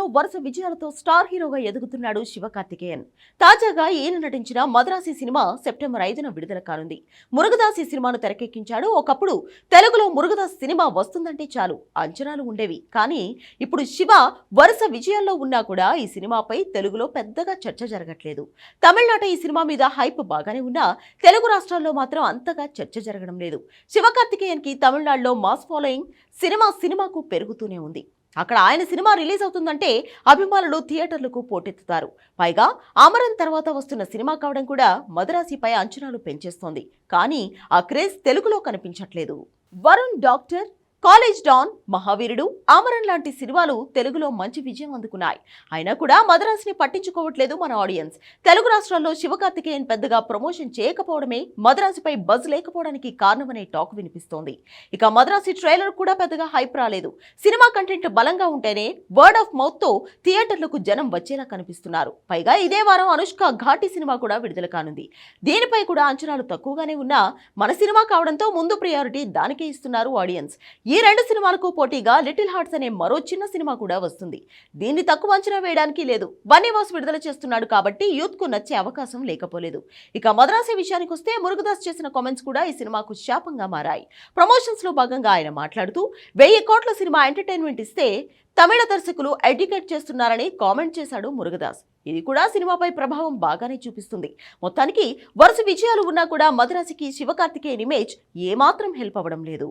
తెలుగులో వరుస విజయాలతో స్టార్ హీరోగా ఎదుగుతున్నాడు శివకార్తికేయన్ తాజాగా ఈయన నటించిన మద్రాసి సినిమా సెప్టెంబర్ ఐదున విడుదల కానుంది. మురుగదాస్ ఈ సినిమాను తెరకెక్కించాడు. ఒకప్పుడు తెలుగులో మురుగదాస్ సినిమా వస్తుందంటే చాలు అంచనాలు ఉండేవి. కానీ ఇప్పుడు శివ వరుస విజయాల్లో ఉన్నా కూడా ఈ సినిమాపై తెలుగులో పెద్దగా చర్చ జరగట్లేదు. తమిళనాట ఈ సినిమా మీద హైప్ బాగానే ఉన్నా తెలుగు రాష్ట్రాల్లో మాత్రం అంతగా చర్చ జరగడం లేదు. శివకార్తికేయన్కి తమిళనాడులో మాస్ ఫాలోయింగ్ సినిమా సినిమాకు పెరుగుతూనే ఉంది. అక్కడ ఆయన సినిమా రిలీజ్ అవుతుందంటే అభిమానులు థియేటర్లకు పోటెత్తుతారు. పైగా అమరన్ తర్వాత వస్తున్న సినిమా కావడం కూడా మదరాసిపై అంచనాలు పెంచేస్తోంది. కానీ ఆ క్రేజ్ తెలుగులో కనిపించట్లేదు. వరుణ్ డాక్టర్ కాలేజ్ డాన్ మహావీరుడు అమరన్ లాంటి సినిమాలు తెలుగులో మంచి విజయం అందుకున్నాయి. అయినా కూడా మద్రాసుని పట్టించుకోవట్లేదు మన ఆడియన్స్. తెలుగు రాష్ట్రాల్లో శివకార్తికేయన్ పెద్దగా ప్రమోషన్ చేయకపోవడమే మద్రాసుపై బజ్ లేకపోవడానికి కారణమనే టాక్ వినిపిస్తోంది. ఇక మద్రాసి ట్రైలర్ కూడా పెద్దగా హైప్ రాలేదు. సినిమా కంటెంట్ బలంగా ఉంటేనే వర్డ్ ఆఫ్ మౌత్తో థియేటర్లకు జనం వచ్చేలా కనిపిస్తున్నారు. పైగా ఇదే వారం అనుష్క ఘాటి సినిమా కూడా విడుదల కానుంది. దీనిపై కూడా అంచనాలు తక్కువగానే ఉన్నా మన సినిమా కావడంతో ముందు ప్రియారిటీ దానికే ఇస్తున్నారు ఆడియన్స్. ఈ రెండు సినిమాలకు పోటీగా లిటిల్ హార్ట్స్ అనే మరో చిన్న సినిమా కూడా వస్తుంది. దీన్ని తక్కువ అంచనా వేయడానికి లేదు. బన్నీవాస్ విడుదల చేస్తున్నాడు కాబట్టి యూత్కు నచ్చే అవకాశం లేకపోలేదు. ఇక మద్రాసి విషయానికి వస్తే మురుగదాస్ చేసిన కామెంట్స్ కూడా ఈ సినిమాకు శాపంగా మారాయి. ప్రమోషన్స్లో భాగంగా ఆయన మాట్లాడుతూ వెయ్యి కోట్ల సినిమా ఎంటర్టైన్మెంట్ ఇస్తే తమిళ దర్శకులు ఎడ్యుకేట్ చేస్తున్నారని కామెంట్ చేశాడు మురుగదాస్. ఇది కూడా సినిమాపై ప్రభావం బాగానే చూపిస్తుంది. మొత్తానికి వరుస విజయాలు ఉన్నా కూడా మద్రాసికి శివకార్తికేయన్ ఇమేజ్ ఏమాత్రం హెల్ప్ అవ్వడం లేదు.